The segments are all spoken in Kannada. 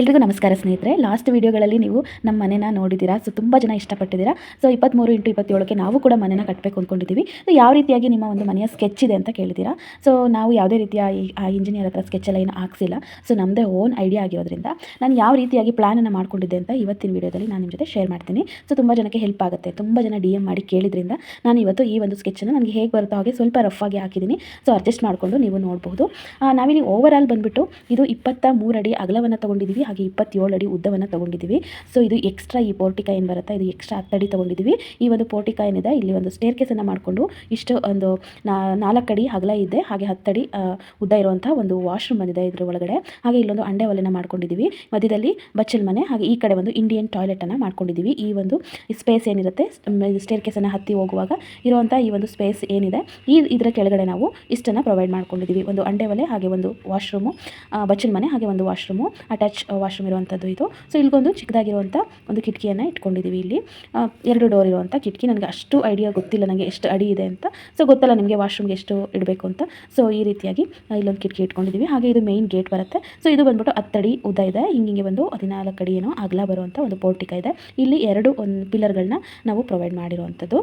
ಎಲ್ರಿಗೂ ನಮಸ್ಕಾರ ಸ್ನೇಹಿತರೆ. ಲಾಸ್ಟ್ ವಿಡಿಯೋಗಳಲ್ಲಿ ನೀವು ನಮ್ಮ ಮನೆನ ನೋಡಿದ್ದೀರಾ? ಸೊ ತುಂಬ ಜನ ಇಷ್ಟಪಟ್ಟಿದ್ದೀರಾ? ಸೊ ಇಪ್ಪತ್ತ್ಮೂರು ಇಂಟು ಇಪ್ಪತ್ತೇಳಕ್ಕೆ ನಾವು ಕೂಡ ಮನೆನ ಕಟ್ಟಬೇಕು ಅಂದ್ಕೊಂಡಿದ್ದೀವಿ ಸೊ ಯಾವ ರೀತಿಯಾಗಿ ನಿಮ್ಮ ಒಂದು ಮನೆಯ ಸ್ಕೆಚ್ ಇದೆ ಅಂತ ಕೇಳಿದ್ದೀರಾ ಸೊ ನಾವು ಯಾವುದೇ ರೀತಿಯ ಆ ಇಂಜಿನಿಯರ್ ಹತ್ರ ಸ್ಕೆಚ್ ಎಲ್ಲ ಏನು ಹಾಕ್ಸಿಲ್ಲ. ಸೊ ನಮ್ಮದೇ ಓನ್ ಐಡಿಯಾ ಆಗಿರೋದ್ರಿಂದ ನಾನು ಯಾವ ರೀತಿಯಾಗಿ ಪ್ಲ್ಯಾನನ್ನು ಮಾಡ್ಕೊಂಡಿದ್ದೆ ಅಂತ ಇವತ್ತಿನ ವಿಡಿಯೋದಲ್ಲಿ ನಾನು ನಿಮ್ಮ ಜೊತೆ ಶೇರ್ ಮಾಡ್ತೀನಿ. ಸೊ ತುಂಬ ಜನಕ್ಕೆ ಹೆಲ್ಪ್ ಆಗುತ್ತೆ. ತುಂಬ ಜನ ಡಿ ಎಂ ಮಾಡಿ ಕೇಳಿದ್ರಿಂದ ನಾನು ಇವತ್ತು ಈ ಒಂದು ಸ್ಕೆಚನ್ನು ನನಗೆ ಹೇಗೆ ಬರುತ್ತೋ ಹಾಗೆ ಸ್ವಲ್ಪ ರಫ್ ಆಗಿ ಹಾಕಿದ್ದೀನಿ. ಸೊ ಅಡ್ಜಸ್ಟ್ ಮಾಡಿಕೊಂಡು ನೀವು ನೋಡಬಹುದು ನಾವಿಲ್ಲಿ ಓವರ್ ಆಲ್ ಬಂದುಬಿಟ್ಟು ಇದು ಇಪ್ಪತ್ತ ಮೂರು ಅಡಿ ಅಗಲವನ್ನು ತೊಗೊಂಡಿದ್ದೀವಿ. ಹಾಗೆ ಇಪ್ಪತ್ತೇಳು ಅಡಿ ಉದ್ದವನ್ನು ತೊಗೊಂಡಿದ್ದೀವಿ. ಸೊ ಇದು ಎಕ್ಸ್ಟ್ರಾ ಈ ಪೋರ್ಟಿಕ ಏನು ಬರುತ್ತೆ? ಇದು ಎಕ್ಸ್ಟ್ರಾ ಹತ್ತಡಿ ತೊಗೊಂಡಿದ್ದೀವಿ. ಈ ಒಂದು ಪೋರ್ಟಿಕ ಏನಿದೆ, ಇಲ್ಲಿ ಒಂದು ಸ್ಟೇರ್ ಕೇಸನ್ನು ಮಾಡಿಕೊಂಡು ಇಷ್ಟು ಒಂದು ನಾಲ್ಕು ಅಡಿ ಅಗಲ ಇದೆ. ಹಾಗೆ ಹತ್ತಡಿ ಉದ್ದ ಇರುವಂಥ ಒಂದು ವಾಶ್ರೂಮ್ ಬಂದಿದೆ ಇದರ ಒಳಗಡೆ. ಹಾಗೆ ಇಲ್ಲೊಂದು ಅಂಡೆ ಒಲೆನ ಮಾಡ್ಕೊಂಡಿದ್ದೀವಿ. ಮಧ್ಯದಲ್ಲಿ ಬಚ್ಚಲ್ ಮನೆ, ಹಾಗೆ ಈ ಕಡೆ ಒಂದು ಇಂಡಿಯನ್ ಟಾಯ್ಲೆಟನ್ನು ಮಾಡ್ಕೊಂಡಿದ್ದೀವಿ. ಈ ಒಂದು ಸ್ಪೇಸ್ ಏನಿರುತ್ತೆ ಸ್ಟೇರ್ ಕೇಸನ್ನು ಹತ್ತಿ ಹೋಗುವಾಗ ಇರುವಂಥ ಈ ಒಂದು ಸ್ಪೇಸ್ ಏನಿದೆ, ಈ, ಇದರ ಕೆಳಗಡೆ ನಾವು ಇಷ್ಟನ್ನು ಪ್ರೊವೈಡ್ ಮಾಡ್ಕೊಂಡಿದ್ದೀವಿ. ಒಂದು ಅಂಡೆ ಒಲೆ, ಹಾಗೆ ಒಂದು ವಾಶ್ರೂಮು ಬಚ್ಚಲ್ ಮನೆ, ಹಾಗೆ ಒಂದು ವಾಶ್ರೂಮು ಅಟ್ಯಾಚ್ ವಾಶ್ರೂಮ್ ಇರುವಂಥದ್ದು ಇದು. ಸೊ ಇಲ್ಲಿಗೊಂದು ಚಿಕ್ಕದಾಗಿರುವಂಥ ಒಂದು ಕಿಟಕಿಯನ್ನು ಇಟ್ಕೊಂಡಿದ್ದೀವಿ ಇಲ್ಲಿ. ಎರಡು ಡೋರ್ ಇರುವಂಥ ಕಿಟಕಿ. ನನಗೆ ಅಷ್ಟು ಐಡಿಯಾ ಗೊತ್ತಿಲ್ಲ. ನನಗೆ ಎಷ್ಟು ಅಡಿ ಇದೆ ಅಂತ. ಸೊ ಗೊತ್ತಲ್ಲ ನಿಮಗೆ ವಾಶ್ರೂಮ್ಗೆ ಎಷ್ಟು ಇಡಬೇಕು ಅಂತ. ಸೊ ಈ ರೀತಿಯಾಗಿ ಇಲ್ಲೊಂದು ಕಿಟಕಿ ಇಟ್ಕೊಂಡಿದ್ದೀವಿ ಹಾಗೆ ಇದು ಮೇನ್ ಗೇಟ್ ಬರುತ್ತೆ. ಸೊ ಇದು ಬಂದ್ಬಿಟ್ಟು ಹತ್ತಡಿ ಉದ್ದ ಇದೆ. ಹಿಂಗೆ ಬಂದು ಹದಿನಾಲ್ಕು ಅಡಿ ಏನೋ ಅಗಲ ಬರುವಂಥ ಒಂದು ಪೋರ್ಟಿಕ ಇದೆ. ಇಲ್ಲಿ ಎರಡು ಒಂದು ಪಿಲ್ಲರ್ಗಳನ್ನ ನಾವು ಪ್ರೊವೈಡ್ ಮಾಡಿರುವಂಥದ್ದು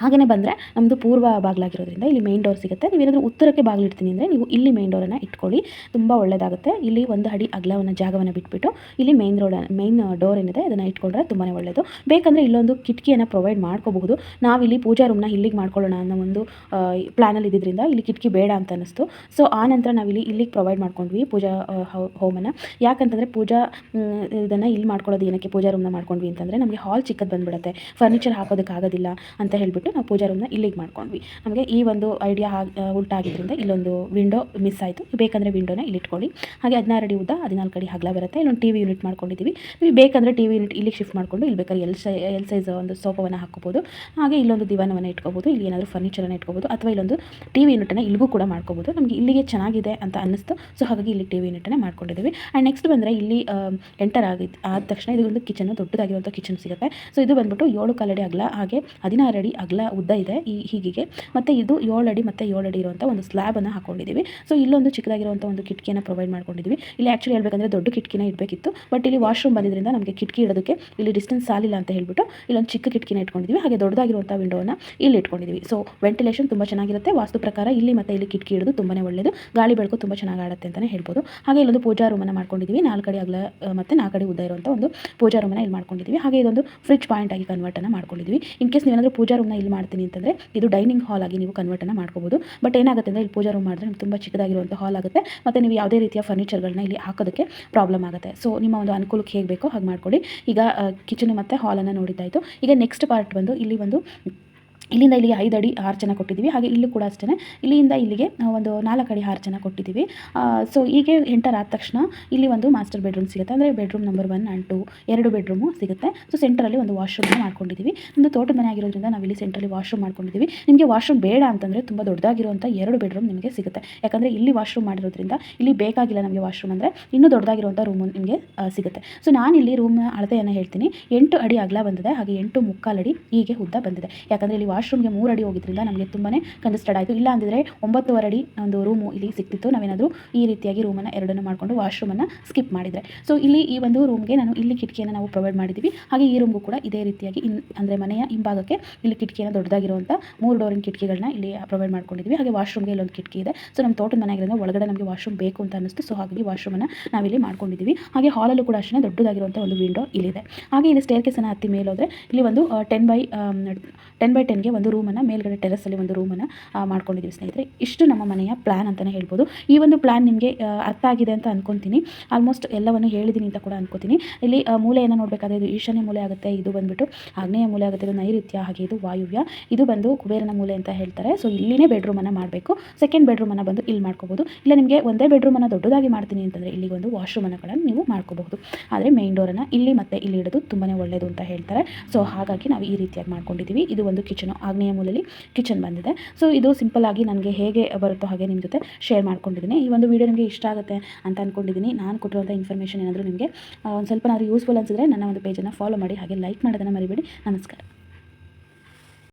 ಹಾಗೆಯೇ ಬಂದರೆ ನಮ್ಮದು ಪೂರ್ವ ಬಾಗಿಲಾಗಿರೋದ್ರಿಂದ ಇಲ್ಲಿ ಮೇನ್ ಡೋರ್ ಸಿಗುತ್ತೆ. ನೀವೇನಾದರೂ ಉತ್ತರಕ್ಕೆ ಬಾಗಿಲಿಡ್ತೀನಿ ಅಂದರೆ ನೀವು ಇಲ್ಲಿ ಮೇನ್ ಡೋರನ್ನು ಇಟ್ಕೊಳ್ಳಿ. ತುಂಬ ಒಳ್ಳೆಯದಾಗುತ್ತೆ ಇಲ್ಲಿ ಒಂದು ಅಡಿ ಅಗಲವನ್ನು, ಜಾಗವನ್ನು ಬಿಟ್ಬಿಟ್ಟು ಇಲ್ಲಿ ಮೇನ್ ರೋಡ್ ಮೇನ್ ಡೋರ್ ಏನಿದೆ ಅದನ್ನು ಇಟ್ಕೊಂಡ್ರೆ ತುಂಬಾ ಒಳ್ಳೆಯದು ಬೇಕಂದರೆ ಇಲ್ಲೊಂದು ಕಿಟಕಿಯನ್ನು ಪ್ರೊವೈಡ್ ಮಾಡ್ಕೋಬಹುದು. ನಾವಿಲ್ಲಿ ಪೂಜಾ ರೂಮ್ನ ಇಲ್ಲಿಗೆ ಮಾಡ್ಕೊಳ್ಳೋಣ ಅನ್ನೋ ಒಂದು ಪ್ಲ್ಯಾನಲ್ಲಿ ಇದ್ದಿದ್ದರಿಂದ ಇಲ್ಲಿ ಕಿಟಕಿ ಬೇಡ ಅಂತ ಅನ್ನಿಸ್ತು. ಸೊ ಆ ನಂತರ ನಾವಿಲ್ಲಿ ಇಲ್ಲಿಗೆ ಪ್ರೊವೈಡ್ ಮಾಡ್ಕೊಂಡ್ವಿ ಪೂಜಾ ಹೋಮನ್ನು ಯಾಕಂತಂದರೆ ಪೂಜಾ ಇದನ್ನು ಇಲ್ಲಿ ಮಾಡ್ಕೊಳ್ಳೋದು ಏನಕ್ಕೆ ಪೂಜಾ ರೂಮ್ನ ಮಾಡ್ಕೊಂಡ್ವಿ ಅಂತಂದರೆ ನಮಗೆ ಹಾಲ್ ಚಿಕ್ಕದು ಬಂದುಬಿಡುತ್ತೆ. ಫರ್ನಿಚರ್ ಹಾಕೋದಕ್ಕಾಗೋದಿಲ್ಲ ಅಂತ ಹೇಳಿಬಿಟ್ಟು. ನಾವು ಪೂಜಾ ರೂಮ್ನ ಇಲ್ಲಿಗೆ ಮಾಡ್ಕೊಂಡ್ವಿ. ನಮಗೆ ಈ ಒಂದು ಐಡಿಯಾ ಉಲ್ಟಾಗಿದ್ದರಿಂದ ಇಲ್ಲೊಂದು ವಿಂಡೋ ಮಿಸ್ ಆಯಿತು. ಬೇಕಂದರೆ ವಿಂಡೋನ ಇಲ್ಲಿ ಇಟ್ಕೊಳ್ಳಿ. ಹಾಗೆ ಹದಿನಾರು ಅಡಿ ಉದ್ದ ಹದಿನಾಲ್ಕು ಅಡಿ ಹಗಲ ಬರುತ್ತೆ. ಇಲ್ಲೊಂದು ಟಿ ವಿ ಯೂನಿಟ್ ಮಾಡ್ಕೊಂಡಿದ್ದೀವಿ ನೀವು ಬೇಕಂದರೆ ಟಿ ವಿ ಯೂನಿಟ್ ಇಲ್ಲಿಗೆ ಶಿಫ್ಟ್ ಮಾಡ್ಕೊಂಡು ಇಲ್ಲಿ ಬೇಕಾದ್ರೆ ಎಲ್ ಸೈ ಎಲ್ ಸೈಜ್ ಒಂದು ಸೋಫಾವನ್ನು ಹಾಕೋಬೋದು ಹಾಗೆ ಇಲ್ಲೊಂದು ದಿವಾನವನ್ನು ಇಟ್ಕೋಬೋದು. ಇಲ್ಲಿ ಏನಾದರೂ ಫರ್ನಿಚರನ್ನು ಇಟ್ಕೋಬೋದು. ಅಥವಾ ಇಲ್ಲೊಂದು ಟಿ ವಿ ಯೂನಿಟನ್ನು ಇಲ್ಲಿಗೂ ಕೂಡ ಮಾಡ್ಕೋಬೋದು. ನಮಗೆ ಇಲ್ಲಿಗೆ ಚೆನ್ನಾಗಿದೆ ಅಂತ ಅನ್ನಿಸ್ತು. ಸೊ ಹಾಗಾಗಿ ಇಲ್ಲಿ ಟಿ ವಿ ಯೂನಿಟನ್ನು ಮಾಡ್ಕೊಂಡಿದ್ದೀವಿ ಆ್ಯಂಡ್ ನೆಕ್ಸ್ಟ್ ಬಂದರೆ ಇಲ್ಲಿ ಎಂಟರ್ ಆಗಿದ್ದು ಆದ ತಕ್ಷಣ ಇದೊಂದು ಕಿಚನ್ ದೊಡ್ಡದಾಗಿರುವಂಥ ಕಿಚನ್ ಸಿಗುತ್ತೆ. ಸೊ ಇದು ಬಂದ್ಬಿಟ್ಟು ಏಳು ಕಾಲಡಿ ಅಗಲ ಹಾಗೆ ಹದಿನಾರು ಅಡಿ ಅಗಲ ಉದ್ದ ಇದೆ ಈ ಹೀಗಿಗೆ. ಮತ್ತು ಇದು ಏಳು ಅಡಿ, ಮತ್ತು ಏಳು ಅಡಿ ಇರುವಂಥ ಒಂದು ಸ್ಲ್ಯಾಬನ್ನು ಹಾಕೊಂಡಿದ್ದೀವಿ ಸೊ ಇಲ್ಲೊಂದು ಚಿಕ್ಕದಾಗಿರುವಂಥ ಒಂದು ಕಿಟಕಿಯನ್ನು ಪ್ರೊವೈಡ್ ಮಾಡ್ಕೊಂಡಿದ್ದೀವಿ ಇಲ್ಲಿ ಆ್ಯಕ್ಚುಲಿ ಹೇಳಬೇಕಂದ್ರೆ ದೊಡ್ಡ ಕಿಟಕಿನ ಇಡಬೇಕಿತ್ತು. ಬಟ್ ಇಲ್ಲಿ ವಾಶ್ರೂಮ್ ಬಂದಿದ್ದರಿಂದ ನಮಗೆ ಕಿಟಕಿ ಇಡೋದಕ್ಕೆ ಇಲ್ಲಿ ಡಿಸ್ಟೆನ್ಸ್ ಸಾಲಿಲ್ಲ ಅಂತ ಹೇಳ್ಬಿಟ್ಟು ಇಲ್ಲೊಂದು ಚಿಕ್ಕ ಕಿಟಕಿನ ಇಟ್ಕೊಂಡಿದ್ದೀವಿ ಹಾಗೆ ದೊಡ್ಡದಾಗಿರುವಂಥ ವಿಂಡೋನ ಇಲ್ಲಿ ಇಟ್ಕೊಂಡಿದ್ದೀವಿ ಸೊ ವೆಂಟಿಲೇಷನ್ ತುಂಬ ಚೆನ್ನಾಗಿರುತ್ತೆ. ವಾಸ್ತು ಪ್ರಕಾರ ಇಲ್ಲಿ ಮತ್ತು ಇಲ್ಲಿ ಕಿಟಕಿ ಇಡೋದು ತುಂಬಾ ಒಳ್ಳೆಯದು ಗಾಳಿ ಬೆಳಕು ತುಂಬ ಚೆನ್ನಾಗಿ ಆಡುತ್ತೆ ಅಂತಲೇ ಹೇಳ್ಬೋದು. ಹಾಗೆ ಇಲ್ಲೊಂದು ಪೂಜಾ ರೂಮನ್ನು ಮಾಡ್ಕೊಂಡಿದ್ದೀವಿ ನಾಲ್ಕು ಕಡೆ ಅಗಲ ಮತ್ತು ನಾಲ್ಕು ಅಡಿ ಉದ್ದ ಇರುವಂಥ ಒಂದು ಪೂಜಾ ರೂಮನ್ನು ಇಲ್ಲಿ ಮಾಡ್ಕೊಂಡಿದ್ದೀವಿ ಹಾಗೆ ಇದೊಂದು ಫ್ರಿಜ್ ಪಾಯಿಂಟ್ ಆಗಿ ಕನ್ವರ್ಟನ್ನು ಮಾಡ್ಕೊಂಡಿದ್ದೀವಿ ಇನ್ ಕೇಸ್ ನೀವೇನಾದರೂ ಪೂಜಾ ರೂಮ್ನ ಇಲ್ಲಿ ಮಾಡ್ತೀನಿ ಅಂತಂದರೆ ಇದು ಡೈನಿಂಗ್ ಹಾಲ್ ಆಗಿ ನೀವು ಕನ್ವರ್ಟನ್ನು ಮಾಡ್ಕೋಬೋದು. ಬಟ್ ಏನಾಗುತ್ತೆ ಅಂದರೆ ಇಲ್ಲಿ ಪೂಜಾ ರೂಮ್ ಮಾಡಿದ್ರೆ ತುಂಬ ಚಿಕ್ಕದಾಗಿರುವಂಥ ಹಾಲ್ ಆಗುತ್ತೆ. ಮತ್ತು ನೀವು ಯಾವುದೇ ರೀತಿಯ ಫರ್ನಿಚರ್ಗಳನ್ನ ಇಲ್ಲಿ ಹಾಕೋದಕ್ಕೆ ಪ್ರಾಬ್ಲಮ್ ಆಗುತ್ತೆ. ಸೊ ನಿಮ್ಮ ಒಂದು ಅನುಕೂಲಕ್ಕೆ ಹೇಗೆ ಬೇಕೋ ಹಾಗೆ ಮಾಡ್ಕೊಳ್ಳಿ ಈಗ ಕಿಚನ್ ಮತ್ತು ಹಾಲನ್ನು ನೋಡಿದ್ದಾಯಿತು. ಈಗ ನೆಕ್ಸ್ಟ್ ಪಾರ್ಟ್ ಬಂದು ಇಲ್ಲಿ ಒಂದು ಇಲ್ಲಿಂದ ಇಲ್ಲಿಗೆ ಐದು ಅಡಿ ಆರ್ಚನ ಕೊಟ್ಟಿದ್ದೀವಿ. ಹಾಗೆ ಇಲ್ಲೂ ಕೂಡ ಅಷ್ಟೇ ಇಲ್ಲಿಂದ ಇಲ್ಲಿಗೆ ಒಂದು ನಾಲ್ಕು ಅಡಿ ಆರ್ಚನ ಕೊಟ್ಟಿದ್ದೀವಿ. ಸೊ ಹೀಗೆ ಎಂಟರ್ ಆದ ತಕ್ಷಣ ಇಲ್ಲಿ ಒಂದು ಮಾಸ್ಟರ್ ಬೆಡ್ರೂಮ್ ಸಿಗುತ್ತೆ. ಅಂದರೆ bedroom number one and two ಎರಡು ಬೆಡ್ರೂಮು ಸಿಗುತ್ತೆ. ಸೊ ಸೆಂಟ್ರಲ್ಲಿ ಒಂದು ವಾಶ್ರೂಮ್ನ ಮಾಡ್ಕೊಂಡಿದ್ದೀವಿ. ಒಂದು ತೋಟದ ಮನೆ ಆಗಿರೋದ್ರಿಂದ ನಾವು ಇಲ್ಲಿ ಸೆಂಟ್ರಲ್ಲಿ ವಾಶ್ರೂಮ್ ಮಾಡ್ಕೊಂಡಿದ್ದೀವಿ. ನಿಮಗೆ ವಾಶ್ರೂಮ್ ಬೇಡ ಅಂತಂದರೆ ತುಂಬ ದೊಡ್ಡದಾಗಿರುವಂಥ ಎರಡು ಬೆಡ್ರೂಮ್ ನಿಮಗೆ ಸಿಗುತ್ತೆ. ಯಾಕಂದರೆ ಇಲ್ಲಿ ವಾಶ್ರೂಮ್ ಮಾಡಿರೋದ್ರಿಂದ ಇಲ್ಲಿ ಬೇಕಾಗಿಲ್ಲ ನಮಗೆ ವಾಶ್ರೂಮ್ ಅಂದರೆ ಇನ್ನೂ ದೊಡ್ಡದಾಗಿರುವಂಥ ರೂಮು ನಿಮಗೆ ಸಿಗುತ್ತೆ. ಸೊ ನಾನಿಲ್ಲಿ ರೂಮ್ನ ಅಳತೆಯನ್ನು ಹೇಳ್ತೀನಿ. ಎಂಟು ಅಡಿ ಅಗಲ ಬಂದಿದೆ. ಹಾಗೆ ಎಂಟು ಮುಕ್ಕಾಲು ಅಡಿ ಹೀಗೆ ಉದ್ದ ಬಂದಿದೆ. ಯಾಕಂದರೆ ಇಲ್ಲಿ ವಾಶ್ರೂಮ್ಗೆ ಮೂರು ಅಡಿ ಹೋಗಿದ್ರಿಂದ ನಮಗೆ ತುಂಬಾ ಕಂಜೆಸ್ಟೆಡ್ ಆಯಿತು. ಇಲ್ಲ ಅಂದಿದ್ರೆ ಒಂಬತ್ತುವರೆ ಅಡಿ ಒಂದು ರೂಮು ಇಲ್ಲಿ ಸಿಕ್ತಿತ್ತು. ನಾವೇನಾದರೂ ಈ ರೀತಿಯಾಗಿ ರೂಮನ್ನು ಎರಡನ್ನು ಮಾಡಿಕೊಂಡು ವಾಶ್ರೂಮನ್ನು ಸ್ಕಿಪ್ ಮಾಡಿದರೆ. ಸೊ ಇಲ್ಲಿ ಈ ಒಂದು ರೂಮ್ಗೆ ನಾನು ಇಲ್ಲಿ ಕಿಟಕಿಯನ್ನು ನಾವು ಪ್ರೊವೈಡ್ ಮಾಡಿದ್ದೀವಿ ಹಾಗೆ ಈ ರೂಮ್ಗೂ ಕೂಡ ಇದೇ ರೀತಿಯಾಗಿ ಇನ್ ಅಂದರೆ ಮನೆಯ ಹಿಂಭಾಗಕ್ಕೆ ಇಲ್ಲಿ ಕಿಟಕಿಯನ್ನು ದೊಡ್ಡದಾಗಿರುವಂಥ ಮೂರು ಡೋರಿನ ಕಿಟಕಿಗಳನ್ನ ಇಲ್ಲಿ ಪ್ರೊವೈಡ್ ಮಾಡ್ಕೊಂಡಿದ್ವಿ. ಹಾಗೆ ವಾಶ್ರೂಮ್ಗೆ ಇಲ್ಲೊಂದು ಕಿಟಕಿ ಇದೆ. ಸೊ ನಮ್ಮ ತೋಟದ ಮನೆ ಒಳಗಡೆ ನಮಗೆ ವಾಶ್ರೂಮ್ ಬೇಕು ಅಂತ ಅನ್ನಿಸ್ತು. ಸೊ ಹಾಗಾಗಿ ವಾಶ್ರೂಮನ್ನು ನಾವಿಲ್ಲಿ ಮಾಡ್ಕೊಂಡಿದ್ದೀವಿ ಹಾಗೆ ಹಾಲಲ್ಲೂ ಕೂಡ ಅಷ್ಟೇ ದೊಡ್ಡದಾಗಿರುವಂಥ ಒಂದು ವಿಂಡೋ ಇಲ್ಲಿದೆ. ಹಾಗೆ ಇಲ್ಲಿ ಸ್ಟೇರ್ ಕೇಸನ್ನು ಹತ್ತಿ ಮೇಲೆ ಹೋದರೆ ಇಲ್ಲಿ ಒಂದು ಟೆನ್ ಬೈ ಟೆನ್ ಬೈ ಟೆನ್ಗೆ ಒಂದು ರೂಮನ್ನು ಮೇಲ್ಗಡೆ ಟೆರೆಸಲ್ಲಿ ಒಂದು ರೂಮನ್ನು ಮಾಡ್ಕೊಂಡಿದ್ದೀವಿ ಸ್ನೇಹಿತರೆ. ಇಷ್ಟು ನಮ್ಮ ಮನೆಯ ಪ್ಲ್ಯಾನ್ ಅಂತಲೇ ಹೇಳ್ಬೋದು. ಈ ಒಂದು ಪ್ಲ್ಯಾನ್ ನಿಮಗೆ ಅರ್ಥ ಆಗಿದೆ ಅಂತ ಅಂದ್ಕೊತೀನಿ ಆಲ್ಮೋಸ್ಟ್ ಎಲ್ಲವನ್ನು ಹೇಳಿದ್ದೀನಿ ಅಂತ ಕೂಡ ಅಂದ್ಕೋತೀನಿ ಇಲ್ಲಿ ಮೂಲೆಯನ್ನ ನೋಡಬೇಕಾದ್ರೆ ಇದು ಈಶಾನ್ಯ ಮೂಲೆ ಆಗುತ್ತೆ, ಇದು ಬಂದುಬಿಟ್ಟು ಆಗ್ನೇಯ ಮೂಲೆ ಆಗುತ್ತೆ, ಇದು ನೈಋತ್ಯ, ಹಾಗೆ ಇದು ವಾಯುವ್ಯ. ಇದು ಬಂದು ಕುಬೇರನ ಮೂಲೆ ಅಂತ ಹೇಳ್ತಾರೆ. ಸೊ ಇಲ್ಲಿನೇ ಬೆಡ್ರೂಮನ್ನು ಮಾಡಬೇಕು. ಸೆಕೆಂಡ್ ಬೆಡ್ರೂಮನ್ನು ಬಂದು ಇಲ್ಲಿ ಮಾಡ್ಕೋಬೋದು. ಇಲ್ಲ ನಿಮಗೆ ಒಂದೇ ಬೆಡ್ರೂಮನ್ನು ದೊಡ್ಡದಾಗಿ ಮಾಡ್ತೀನಿ ಅಂತಂದರೆ ಇಲ್ಲಿ ಒಂದು ವಾಶ್ರೂಮನ್ನು ಕೂಡ ನೀವು ಮಾಡ್ಕೋಬಹುದು. ಆದರೆ ಮೇನ್ ಡೋರನ್ನು ಇಲ್ಲಿ ಮತ್ತು ಇಲ್ಲಿ ಇಡೋದು ತುಂಬಾ ಒಳ್ಳೆಯದು ಅಂತ ಹೇಳ್ತಾರೆ. ಸೊ ಹಾಗಾಗಿ ನಾವು ಈ ರೀತಿಯಾಗಿ ಮಾಡ್ಕೊಂಡಿದ್ದೀವಿ ಇದು ಒಂದು ಕಿಚನು ಆಗ್ನೇಯ ಮೂಲೆಯಲ್ಲಿ ಕಿಚನ್ ಬಂದಿದೆ. ಸೊ ಇದು ಸಿಂಪಲ್ ಆಗಿ ನನಗೆ ಹೇಗೆ ಬರುತ್ತೋ ಹಾಗೆ ನಿಮ್ಮ ಜೊತೆ ಶೇರ್ ಮಾಡ್ಕೊಂಡಿದ್ದೀನಿ. ಈ ಒಂದು ವೀಡಿಯೋ ನಿಮಗೆ ಇಷ್ಟ ಆಗುತ್ತೆ ಅಂತ ಅಂದ್ಕೊಂಡಿದ್ದೀನಿ ನಾನು ಕೊಟ್ಟಿರುವಂಥ ಇನ್ಫಾರ್ಮೇಷನ್ ಏನಾದರೂ ನಿಮಗೆ ಒಂದು ಸ್ವಲ್ಪ ಯೂಸ್ಫುಲ್ ಅನಿಸಿದ್ರೆ ನನ್ನ ಒಂದು ಪೇಜನ್ನು ಫಾಲೋ ಮಾಡಿ, ಹಾಗೆ ಲೈಕ್ ಮಾಡೋದನ್ನು ಮರಿಬೇಡಿ. ನಮಸ್ಕಾರ.